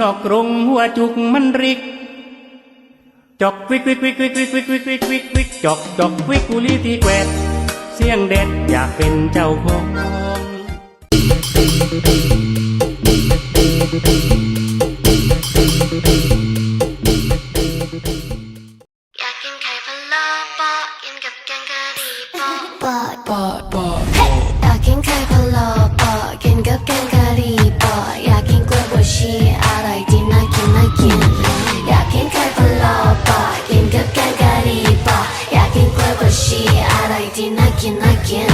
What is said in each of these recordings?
นอกกรงหัวจุกมันริก จอกวิกวิกวิกวิกวิกวิกวิกวิกวิกวิกจอกจอกวิกกุลีที่แกวดเสียงเด็ดอยากเป็นเจ้าของ Nacky, Nacky, Nacky.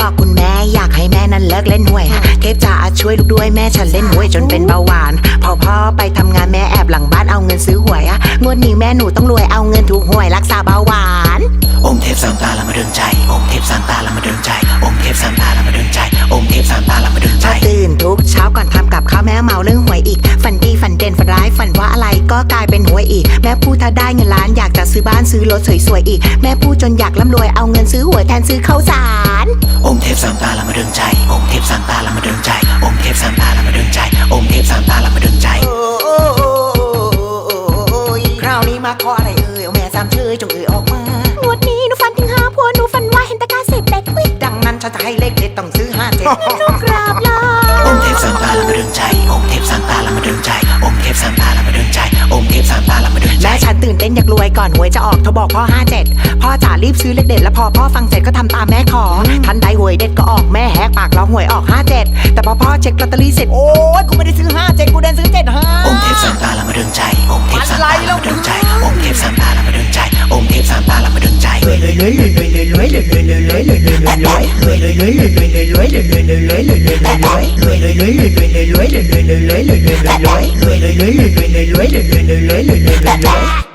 บอกคุณแม่อยากให้แม่นั้นเลิกเล่นหวยฮะเทพจ๋าช่วยลูกด้วยแม่ฉันเล่นหวยจนเป็นเบาหวาน พอพ่อไปทำงานแม่แอบหลังบ้านเอาเงินซื้อหวยอะงวดนี้แม่หนูต้องรวยเอาเงินถูกหวยรักษาเบาหวานองค์เทพสามตาละมาดึงใจองค์เทพสามตาละมาดึงใจองค์เทพสามตาละมาดึงใจองค์เทพสามตาละมาดึงพใจอตื่นทุกเช้าก่อนทำกับข้าวแม่เมาเรื่องหวยอีก ฝันดีฝันเด่นฝันร้ายฝันว่าอะไรก็กลายเป็นหวยอีก แม่พูดถ้าได้เงินล้านอยากจะซื้อบ้านซื้อรถสวยๆอีก แม่พูดจนอยากร่ำรวยเอาเงินซื้อหวยแทนซื้อข้าวสารองค์เท พสามตาละมาดึงใจ องค์เทพสามตาละมาดึงใจ องค์เทพสามตาละมาดึงใจ องค์เทพสามตาละมาดึงใจคราวนี้มาขออะไรเอ่ยเอาแม่สามเชยจงเอ่ยออกมางวดนี้หนูฝันถึงหาผัวหนูฝันว่าเห็นตะกร้าเสพเป็ดวิดังนั้นฉันจะให้เลขเด็ดต้องซื้อห้าเจ็ดหนูกราบลา นตื่นเต้นอยากรวยก่อนหวยจะออกเธอบอกพ่อห้าเจ็ดพ่อจ๋ารีบซื้อเลขเด็ดแล้วพอพ่อฟังเสร็จก็ทำตามแม่ขอ ทันใดหวยเด็ดก็ออกแม่แหกปากร้องหวยออกห้าเจ็ดแต่พอพ่อเช็คลอตเตอรี่เสร็จโอ้ยกูไม่ได้ซื้อห้าเจ็ดกูเดินซื้อเจ็ดห้าองค์เทพสามตาละมาดึงใจ องค์เทพสามตาละมาดึงใจ องค์เทพสามตาละมาดึงใจองค์เทพสามตาละมาดึงใจ Bye.